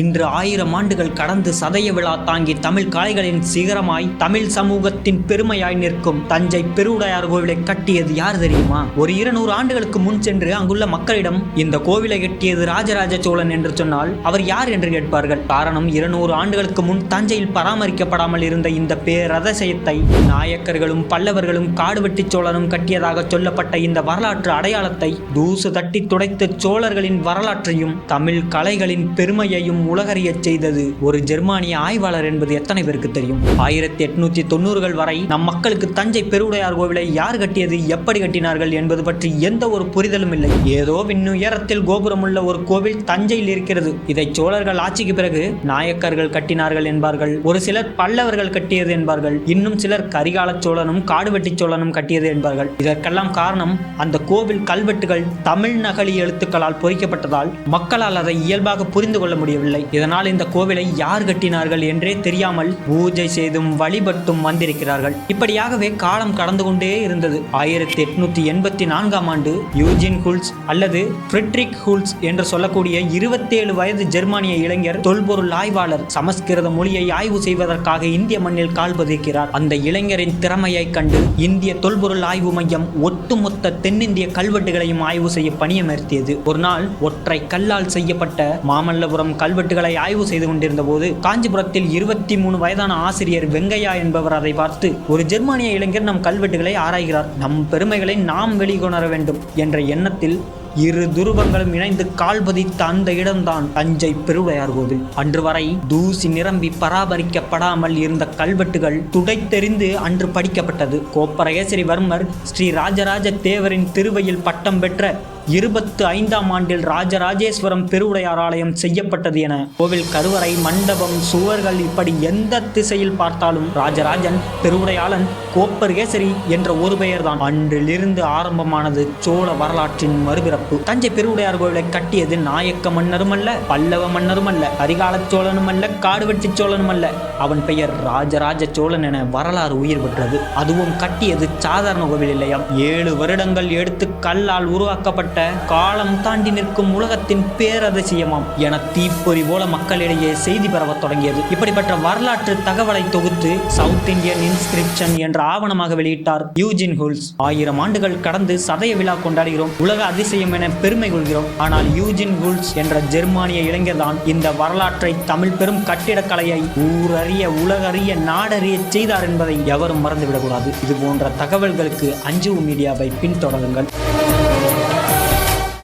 இன்று ஆயிரம் ஆண்டுகள் கடந்து சதய விழா தாங்கி தமிழ் கலைகளின் சிகரமாய் தமிழ் சமூகத்தின் பெருமையாய் நிற்கும் தஞ்சை பெருவுடையார் கோவிலை கட்டியது யார் தெரியுமா? ஒரு இருநூறு ஆண்டுகளுக்கு முன் சென்று அங்குள்ள மக்களிடம் இந்த கோவிலை கட்டியது ராஜராஜ சோழன் என்று சொன்னால் அவர் யார் என்று கேட்பார்கள். காரணம் இருநூறு ஆண்டுகளுக்கு முன் தஞ்சையில் பராமரிக்கப்படாமல் இருந்த இந்த பேரதசயத்தை நாயக்கர்களும் பல்லவர்களும் காடுவெட்டி சோழனும் கட்டியதாக சொல்லப்பட்ட இந்த வரலாற்று அடையாளத்தை தூசு தட்டி துடைத்து சோழர்களின் வரலாற்றையும் தமிழ் கலைகளின் பெருமையையும் உலகறியச் செய்தது ஒரு ஜெர்மானிய ஆய்வாளர் என்பது எத்தனை பேருக்கு தெரியும்? ஆயிரத்தி எட்நூத்தி தொண்ணூறுகள் வரை நம் மக்களுக்கு தஞ்சை பெருவுடையார் கோவிலை யார் கட்டியது எப்படி கட்டினார்கள் என்பது பற்றி எந்த ஒரு புரிதலும் இல்லை. ஏதோ விண்ணுயரத்தில் கோபுரமுள்ள ஒரு கோவில் தஞ்சையில் இருக்கிறது. இதை சோழர்கள் ஆட்சிக்கு பிறகு நாயக்கர்கள் கட்டினார்கள் என்பார்கள். ஒரு சிலர் பல்லவர்கள் கட்டியது என்பார்கள். இன்னும் சிலர் கரிகால சோழனும் காடுவெட்டி சோழனும் கட்டியது என்பார்கள். இதற்கெல்லாம் காரணம் அந்த கோவில் கல்வெட்டுகள் தமிழ் நகலி எழுத்துக்களால் பொறிக்கப்பட்டதால் மக்களால் அதை இயல்பாக புரிந்து கொள்ள முடியவில்லை. இதனால் இந்த கோவிலை யார் கட்டினார்கள் என்றே தெரியாமல் பூஜை செய்தும் வழிபட்டும் வந்திருக்கிறார்கள். இப்படியாகவே காலம் கடந்து கொண்டே இருந்தது. ஆயிரத்தி எட்நூத்தி எண்பத்தி நான்காம் ஆண்டு யூஜின் ஹுல்ஸ் அல்லது பிரிட்ரிக் ஹுல்ஸ் என்று சொல்லக்கூடிய இருபத்தேழு வயது ஜெர்மானிய இளைஞர் தொல்பொருள் ஆய்வாளர் சமஸ்கிருத மொழியை ஆய்வு செய்வதற்காக இந்திய மண்ணில் கால் பதிக்கிறார். அந்த இளைஞரின் திறமையைக் கண்டு இந்திய தொல்பொருள் ஆய்வு மையம் ஒட்டுமொத்த தென்னிந்திய கல்வெட்டுகளையும் ஆய்வு செய்ய பணியமர்த்தியது. ஒரு நாள் ஒற்றை கல்லால் செய்யப்பட்ட மாமல்லபுரம் கல் கல்வெட்டுகளை ஆய்வு செய்து கொண்டிருந்த போது காஞ்சிபுரத்தில் இருபத்தி மூணு வயதான ஆசிரியர் வெங்கையா என்பவர் அதை பார்த்து ஒரு ஜெர்மானிய இளைஞர் நம் கல்வெட்டுகளை ஆராய்கிறார். நம் பெருமைகளை நாம் வெளிக்கொணர வேண்டும் என்ற எண்ணத்தில் இரு துருவங்களும் இணைந்து கால் பதித்த அந்த இடம்தான் தஞ்சை பெருவுடையார் கோவில். அன்று வரை தூசி நிரம்பி பராமரிக்கப்படாமல் இருந்த கல்வெட்டுகள் துடைத்தெறிந்து அன்று படிக்கப்பட்டது. கோப்பரகேசரிவர்மர் ஸ்ரீ ராஜராஜ தேவரின் திருவையில் பட்டம் பெற்ற இருபத்து ஐந்தாம் ஆண்டில் ராஜராஜேஸ்வரம் பெருவுடையார் ஆலயம் செய்யப்பட்டது என கோவில் கருவறை மண்டபம் சுவர்கள் இப்படி எந்த திசையில் பார்த்தாலும் ராஜராஜன் பெருவுடையாளன் கோப்பர்கேசரி என்ற ஒரு பெயர்தான். அன்றிலிருந்து ஆரம்பமானது சோழ வரலாற்றின் மறுபிறப்பு. தஞ்சை பெருவுடையார் கோவிலை கட்டியது நாயக்க மன்னரும் அல்ல பல்லவ மன்னரும் அல்ல கரிகால சோழனும் அல்ல காடுவெட்டி சோழனும் அல்ல. அவன் பெயர் ராஜராஜ சோழன் என வரலாறு உயிர் பெற்றது. அதுவும் கட்டியது சாதாரண கோவில் இல்லையாம். ஏழு வருடங்கள் எடுத்து கல்லால் உருவாக்கப்பட்ட காலம் தாண்டி நிற்கும் உலகத்தின் பேரதிசயமாம் என தீப்பொறி போல மக்களிடையே செய்தி பரவத் தொடங்கியது. இப்படிப்பட்ட வரலாற்று தகவலை தொகுத்து சவுத் இந்தியன் இன்ஸ்கிரிப்ஷன் என்ற ஆவணமாக வெளியிட்டார் யூஜின் ஹுல்ஸ் ஆயிரம் ஆண்டுகள் கடந்து சதய விழா கொண்டாடுகிறோம் உலக அதிசயம் என பெருமை கொள்கிறோம். ஆனால் யூஜின் ஹுல்ஸ் என்ற ஜெர்மானிய இளைஞர்தான் இந்த வரலாற்றை தமிழ் பெரும் கட்டிடக்கலையை ஊரறிய உலகறிய நாடறிய செய்தார் என்பதை எவரும் மறந்துவிடக்கூடாது இது போன்ற தகவல்களுக்கு அஞ்சு மீடியாவை பின்தொடருங்கள்.